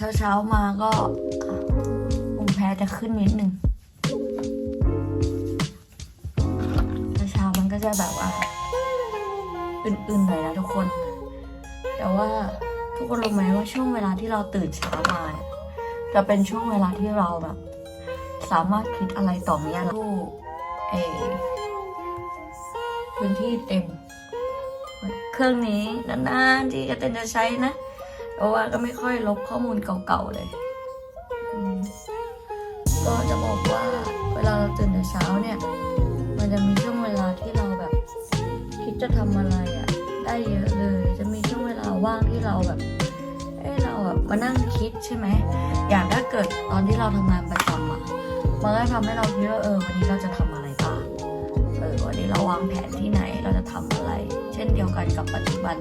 เช้าเช้าๆมาก็อะภูมิแพ้จะขึ้นนิดนึงเช้าๆมันก็จะแบบว่าอื่นๆหน่อยนะทุกคน แต่ว่าทุกคนรู้ไหมว่าช่วงเวลาที่เราตื่นเช้ามาจะเป็นช่วงเวลาที่เราแบบ สามารถคิดอะไรต่อเมียรู้เออพื้นที่เต็ม เครื่องนี้นานๆที่กระเตนจะใช้นะ เพราะว่าก็ไม่ค่อยลบข้อมูลเก่าๆเลย ก็จะบอกว่าเวลาเราตื่นแต่เช้าเนี่ย มันจะมีช่วงเวลาที่เราแบบ คิดจะทำอะไรอะ่ะ ได้เยอะเลย จะมีช่วงเวลาว่างที่เราแบบเอ้เราแบบมานั่งคิดใช่ไหมอย่างถ้าเกิดตอนที่เราทำงานประจำอะมันก็ทำให้เราคิดว่าเออวันนี้เราจะทำอะไรบ้างเออวันนี้เราวางแผนที่ไหนเราจะทำอะไร ช่นเดียวกันกับปัจจุบัน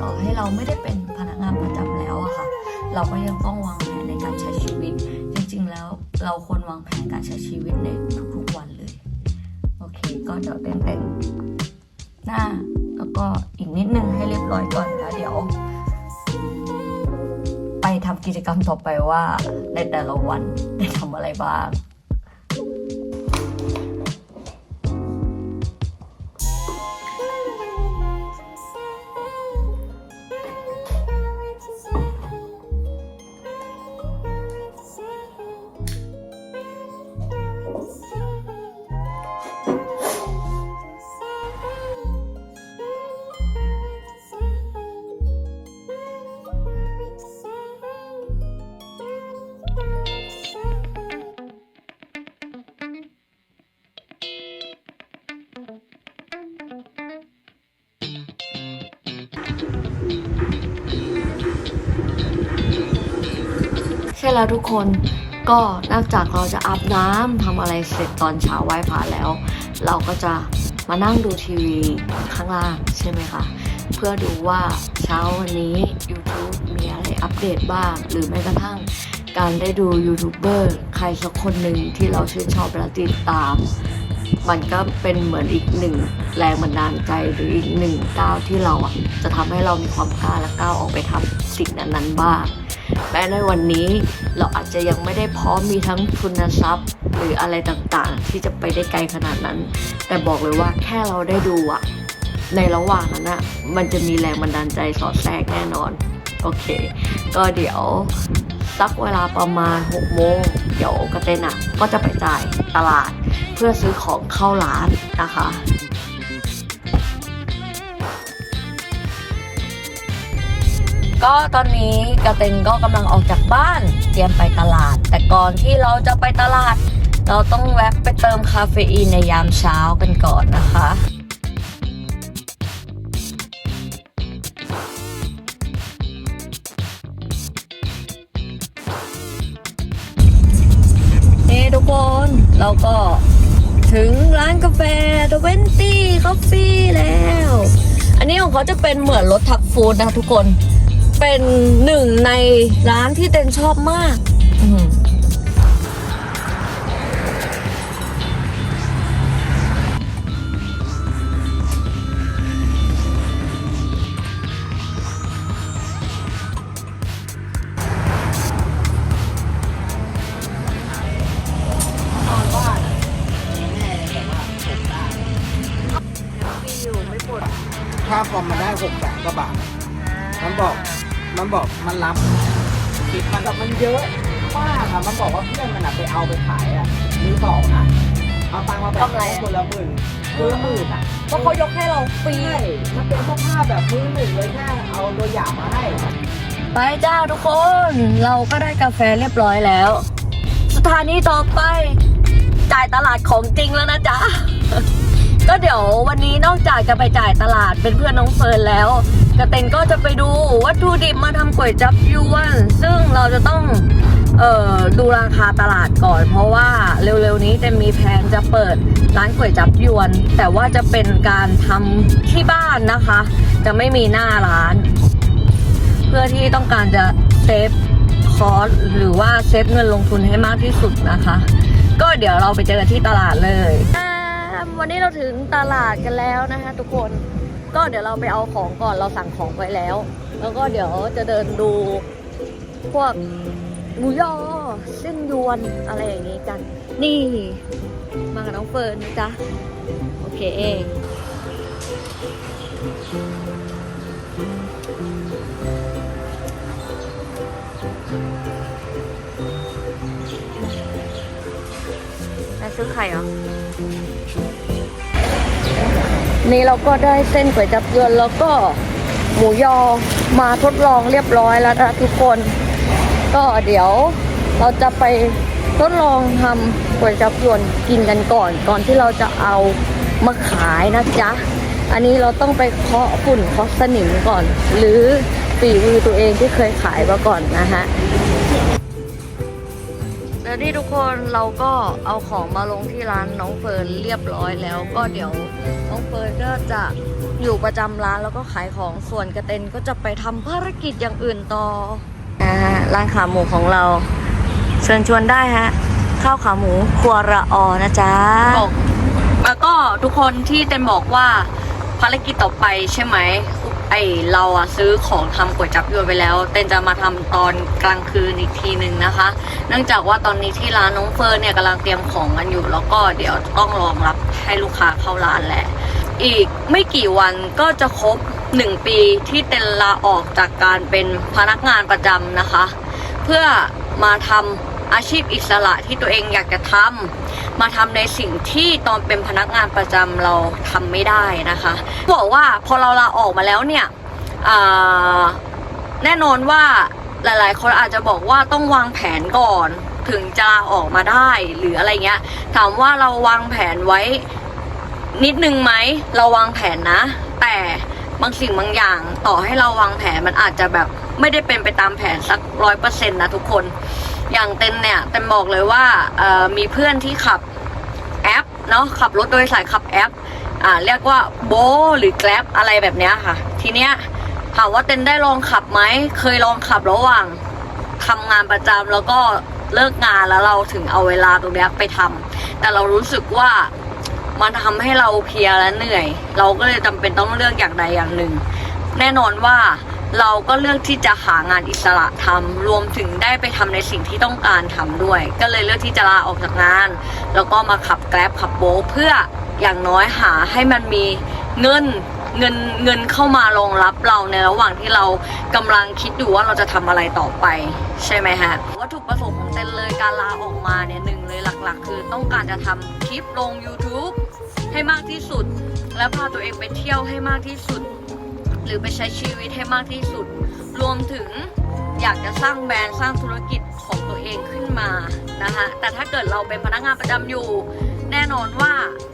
ต่อให้เราไม่ได้เป็นพนักงานประจำแล้วอะค่ะ เราก็ยังต้องวางแผนในการใช้ชีวิต จริงๆ แล้วเราควรวางแผนการใช้ชีวิตในทุกๆวันเลย โอเค ก็เดี๋ยวแต่งๆหน้าแล้วก็อีกนิดนึงให้เรียบร้อยก่อนแล้วเดี๋ยวไปทำกิจกรรมต่อไปว่าในแต่ละวันได้ทำอะไรบ้าง แล้วทุกคนก็นอกจากเราจะอาบน้ำทำอะไรเสร็จตอนเช้าไหว้พระแล้ว เราก็จะมานั่งดูทีวีข้างล่างใช่ไหมคะเพื่อดูว่าเช้าวันนี้ YouTube มีอะไรอัปเดตบ้าง หรือแม้กระทั่งการได้ดูยูทูบเบอร์ใครสักคนหนึ่งที่เราชื่นชอบและติดตาม มันก็เป็นเหมือนอีกหนึ่งแรงบันดาลใจหรืออีกหนึ่งก้าวที่เราอะจะทำให้เรามีความกล้าและก้าวออกไปทำสิ่งนั้นๆบ้าง แม้ในวันนี้เราอาจจะยังไม่ได้พร้อมมีทั้งทุนทรัพย์ หรืออะไรต่างๆ ที่จะไปได้ไกลขนาดนั้น แต่บอกเลยว่าแค่เราได้ดูอะในระหว่างนั้นอะมันจะมีแรงบันดาลใจสอดแทรกแน่นอน โอเค ก็เดี๋ยวสักเวลาประมาณ6โมงเดี๋ยวกระเตนอะก็จะไปจ่ายตลาดเพื่อซื้อของเข้าร้านนะคะ ก็ตอนนี้กระเตนก็กำลังออกจากบ้านเตรียมไปตลาด แต่ก่อนที่เราจะไปตลาด เราต้องแวะไปเติมคาเฟอีนในยามเช้ากันก่อนนะคะนี่ทุกคนเราก็ถึงร้านกาแฟทเวนตี้คอฟฟี่แล้ว อันนี้ของเขาจะเป็นเหมือนรถทักฟู้ดนะทุกคน เป็นหนึ่งในร้านที่เต็นชอบมาก มากอะมันบอกว่าเพื่อนมันอะไปเอาไปขายอะมือสองนะเอาตังค์มาแบ่งกำไรอะ คนละหมื่นคนละหมื่นอะเพราะเขายกให้เราฟรีใช่มันเป็นสภาพแบบมือหนึ่งเลยแค่เอาตัวอย่างมาให้ไปจ้าทุกคน เราก็ได้กาแฟเรียบร้อยแล้ว สถานีต่อไป จ่ายตลาดของจริงแล้วนะจ๊ะ ก็เดี๋ยววันนี้นอกจากจะไปจ่ายตลาดเป็นเพื่อนน้องเฟิร์นแล้วกระเตนก็จะไปดูวัตถุดิบมาทำก๋วยจับยวนซึ่งเราจะต้อง เอ่อดูราคาตลาดก่อน เพราะว่าเร็วๆนี้เต็มมีแผนจะเปิดร้านก๋วยจับยวน แต่ว่าจะเป็นการทำที่บ้านนะคะ จะไม่มีหน้าร้าน เพื่อที่ต้องการจะเซฟคอสหรือว่าเซฟเงินลงทุนให้มากที่สุดนะคะ ก็เดี๋ยวเราไปเจอกันที่ตลาดเลยวันนี้เราถึงตลาดกันแล้วนะคะ ทุกคนก็เดี๋ยวเราไปเอาของก่อนเราสั่งของไว้แล้ว แล้วก็เดี๋ยวจะเดินดูพวก หมูยอเส้นยวนอะไรอย่างนี้กัน นี่ มากับน้องเฟิร์นนะจ๊ะ โอเคนายซื้อไข่เหรอ นี่เราก็ได้เส้นก๋วยจับยวนแล้วก็หมูยอมาทดลองเรียบร้อยแล้วนะทุกคน ก็เดี๋ยวเราจะไปทดลองทำก๋วยจับยวนกินกันก่อน ก่อนที่เราจะเอามาขายนะจ๊ะ อันนี้เราต้องไปเคาะฝุ่นเคาะสนิมก่อน หรือฝีมือตัวเองที่เคยขายมาก่อนนะฮะแล้วนี่ทุกคนเราก็เอาของมาลงที่ร้านน้องเฟิร์นเรียบร้อยแล้วก็เดี๋ยวน้องเฟิร์นก็จะอยู่ประจำร้านแล้วก็ขายของส่วนกระเต็นก็จะไปทำภารกิจอย่างอื่นต่อ ร้านขาหมูของเรา เชิญชวนได้ฮะ ข้าวขาหมูครัวระออนะจ๊ะบอกแล้วก็ทุกคนที่เต็นบอกว่าภารกิจต่อไปใช่ไหมไอเราอะซื้อของทำก๋วยจับยวนไปแล้ว เต้นจะมาทำตอนกลางคืนอีกทีหนึ่งนะคะ เนื่องจากว่าตอนนี้ที่ร้านน้องเฟิร์นเนี่ยกำลังเตรียมของกันอยู่ แล้วก็เดี๋ยวต้องรองรับให้ลูกค้าเข้าร้านแหละ อีกไม่กี่วันก็จะครบ หนึ่งปีที่เต้นลาออกจากการเป็นพนักงานประจำนะคะ เพื่อมาทำอาชีพอิสระที่ตัวเองอยากจะทำมาทำในสิ่งที่ตอนเป็นพนักงานประจำเราทำไม่ได้นะคะบอกว่าพอเราลาออกมาแล้วเนี่ยแน่นอนว่าหลาย ๆ คนอาจจะบอกว่าต้องวางแผนก่อนถึงจะลาออกมาได้หรืออะไรเงี้ย ถามว่าเราวางแผนไว้นิดนึงไหมเราวางแผนนะ แต่ บางสิ่งบางอย่างต่อให้เราวางแผนมันอาจจะแบบไม่ได้เป็นไปตามแผนสักร้อยเปอร์เซ็นต์นะทุกคน อย่างเต็นเนี่ยเต็นบอกเลยว่ามีเพื่อนที่ขับแอปเนาะขับรถโดยสายขับแอปอ่าเรียกว่าโบหรือแกลบอะไรแบบเนี้ยค่ะ ทีเนี้ยถามว่าเต็นได้ลองขับไหมเคยลองขับระหว่างทำงานประจำแล้วก็เลิกงานแล้วเราถึงเอาเวลาตรงนี้ไปทำแต่เรารู้สึกว่า มันทำให้เราเพลียและเหนื่อย เราก็เลยจำเป็นต้องเลือกอย่างใดอย่างหนึ่ง แน่นอนว่าเราก็เลือกที่จะหางานอิสระทำรวมถึงได้ไปทำในสิ่งที่ต้องการทำด้วย ก็เลยเลือกที่จะลาออกจากงาน แล้วก็มาขับแกร็บขับโบเพื่ออย่างน้อยหาให้มันมีเงินเงินเงินเข้ามารองรับเราในระหว่างที่เรากำลังคิดดูว่าเราจะทำอะไรต่อไป ใช่ไหมฮะวัตถุประสงค์ของเต้นเลยการลาออกมาเนี่ยหนึ่งเลยหลักๆ คือต้องการจะทำคลิปลง YouTube ให้มากที่สุด และพาตัวเองไปเที่ยวให้มากที่สุด หรือไปใช้ชีวิตให้มากที่สุด รวมถึงอยากจะสร้างแบรนด์สร้างธุรกิจของตัวเองขึ้นมานะคะแต่ถ้าเกิดเราเป็นพนักงานประจำอยู่ แน่นอนว่า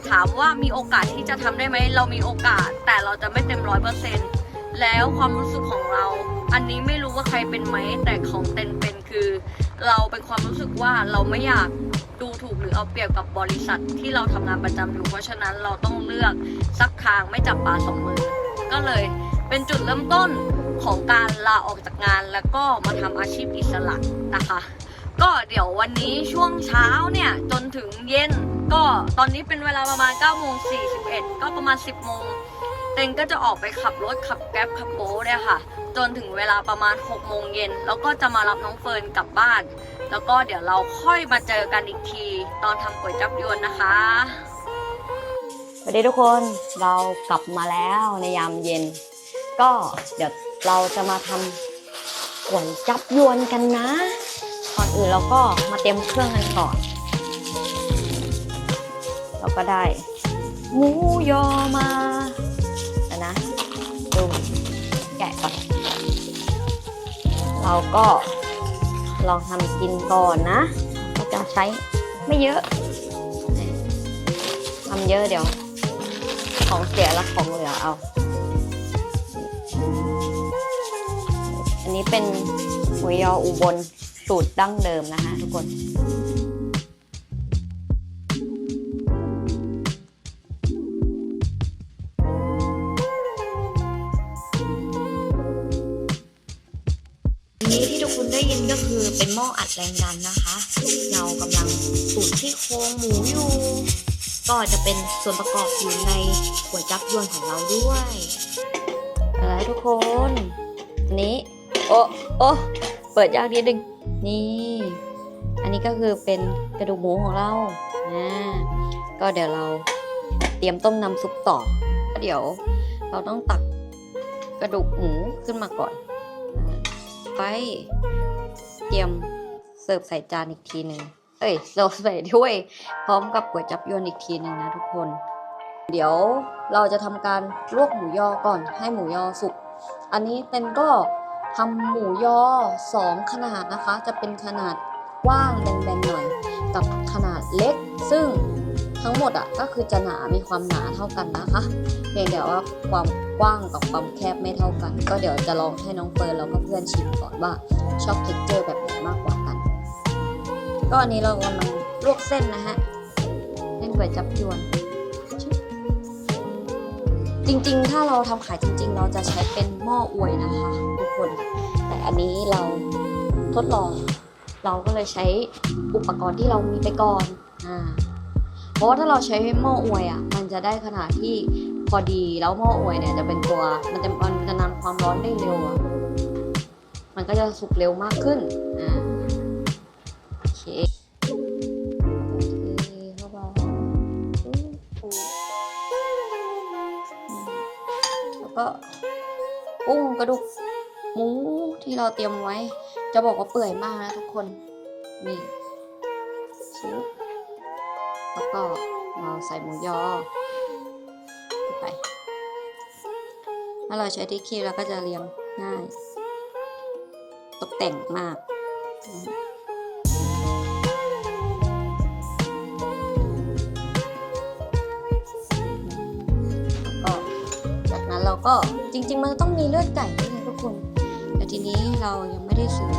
ถามว่ามีโอกาสที่จะทำได้ไหมเรามีโอกาส แต่เราจะไม่เต็มร้อยเปอร์เซ็นต์แล้วความรู้สึกของเรา อันนี้ไม่รู้ว่าใครเป็นไหมแต่ของเต็นเป็นคือ เราเป็นความรู้สึกว่าเราไม่อยาก ดูถูกหรือเอาเปรียบกับบริษัทที่เราทำงานประจำอยู่ เพราะฉะนั้นเราต้องเลือกสักทางไม่จับปลาสองมือ ก็เลยเป็นจุดเริ่มต้นของการลาออกจากงานแล้วก็มาทำอาชีพอิสระนะคะ ก็เดี๋ยววันนี้ช่วงเช้าเนี่ยจนถึงเย็น ก็ตอนนี้เป็นเวลาประมาณ9โมง41ก็ประมาณ 10โมง เต็งก็จะออกไปขับรถขับแก๊บขับโบ๊ทเนี่ยค่ะ จนถึงเวลาประมาณ6โมงเย็นแล้วก็จะมารับน้องเฟิร์นกลับบ้าน แล้วก็เดี๋ยวเราค่อยมาเจอกันอีกที ตอนทำก๋วยจับยวนนะคะสวัสดีทุกคนเรากลับมาแล้วในยามเย็น ก็เดี๋ยวเราจะมาทำก๋วยจับยวนกันนะก่อนอื่นเราก็มาเตรียมเครื่องกันก่อน เราก็ได้ หมูยอมา เราก็ลองทำกินก่อนนะก็จะใช้ไม่เยอะทำเยอะเดี๋ยว ของเสียและของเหลือเอา อันนี้เป็นหมูยออุบลสูตรดั้งเดิมนะคะทุกคน นี้ที่ทุกคนได้ยินก็คือเป็นหม้ออัดแรงดันนะคะ เรากำลังตุ๋นที่โครงหมูอยู่ ก็จะเป็นส่วนประกอบอยู่ในก๋วยจับยวนของเราด้วยอะไรทุกคนอันนี้ โอ้โอ้เปิดยากนิดนึงนี่ อันนี้ก็คือเป็นกระดูกหมูของเราอ่าก็เดี๋ยวเราเตรียมต้มน้ำซุปต่อ เดี๋ยวเราต้องตักกระดูกหมูขึ้นมาก่อน ไป เตรียมเสิร์ฟใส่จานอีกทีหนึ่งเอ้ยเสิร์ฟใส่ถ้วย พร้อมกับก๋วยจับยวนอีกทีหนึ่งนะทุกคน เดี๋ยวเราจะทำการลวกหมูยอก่อนให้หมูยอสุก อันนี้เต็นก็ทำหมูยอสองขนาดนะคะ จะเป็นขนาดกว้างแบนๆหน่อยกับขนาดเล็ก ซึ่ง ทั้งหมดอะก็คือจะหนา มีความหนาเท่ากันนะคะ เพียงแต่ว่าความกว้างกับความแคบไม่เท่ากัน ก็เดี๋ยวจะลองให้น้องเฟิร์นแล้วก็เพื่อนชิมก่อนว่าชอบเท็กเจอร์แบบไหนมากกว่ากัน ก็อันนี้เรากำลังลวกเส้นนะฮะเส้นก๋วยจับยวน จริงๆ ถ้าเราทำขายจริง ๆ เราจะใช้เป็นหม้ออวยนะคะ ทุกคน แต่อันนี้เราทดลอง เราก็เลยใช้อุปกรณ์ที่เรามีไปก่อนอ่า ราะว่าถ้าเราใช้หม้ออวยอะมันจะได้ขนาดที่พอดีแล้วหม้ออวยเนี่ยจะเป็นตัวมันจะมันจะนำความร้อนได้เร็วอะมันก็จะสุกเร็วมากขึ้นอ่าโอเคโอเคเข้าไปแล้วก็กุ้งกระดูกหมูที่เราเตรียมไว้ จะบอกว่าเปื่อยมากนะทุกคน นี่ชิ้ แล้วก็เราใส่หมูยอไป ถ้าเราใช้ที่คีบเราก็จะเรียงง่าย ตกแต่งมากแล้วก็จากนั้นเราก็จริง ๆ มันต้องมีเลือดไก่ด้วยนะทุกคน แต่ทีนี้เรายังไม่ได้ซื้อ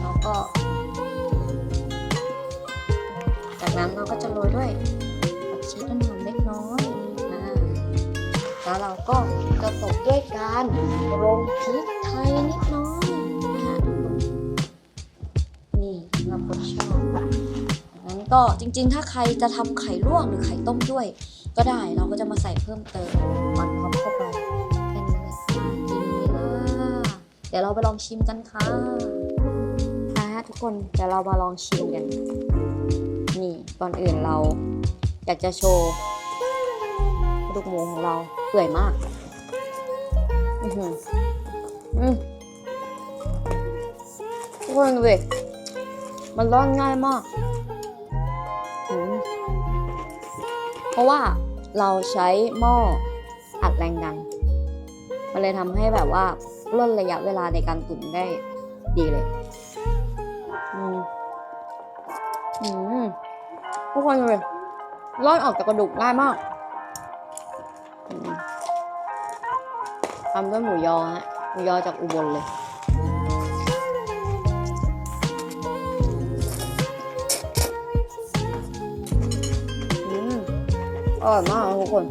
เราก็ จากนั้นเราก็จะโรยด้วยผักชีต้นหอมเล็กน้อยนะแล้วเราก็จะตบด้วยการโรยพริกไทยนิดน้อยนะคะทุกคนนี่สำหรับคนชอบจากนั้นก็จริงๆ ถ้าใครจะทำไข่ลวกหรือไข่ต้มด้วย ก็ได้เราก็จะมาใส่เพิ่มเติมมันพร้อมเข้าไปแค่นี้เลยน่ากินไหมล่ะเดี๋ยวเราไปลองชิมกันค่ะอะทุกคนเดี๋ยวเรามาลองชิมกัน นี่ก่อนอื่นเราอยากจะโชว์กระดูกหมูของเราเปื่อยมาก อือหืออืมทุกคนดูดิมันร่อนง่ายมากอืมเพราะว่าเราใช้หม้ออัดแรงดัน มันเลยทำให้แบบว่าล่นระยะเวลาในการตุ๋นได้ดีเลย อืม อืม ทุกคนเลยร่อนออกจากกระดูกง่ายมากทำด้วยหมูยอฮะหมูยอจากอุบลเลยอืมอร่อยมากทุกคน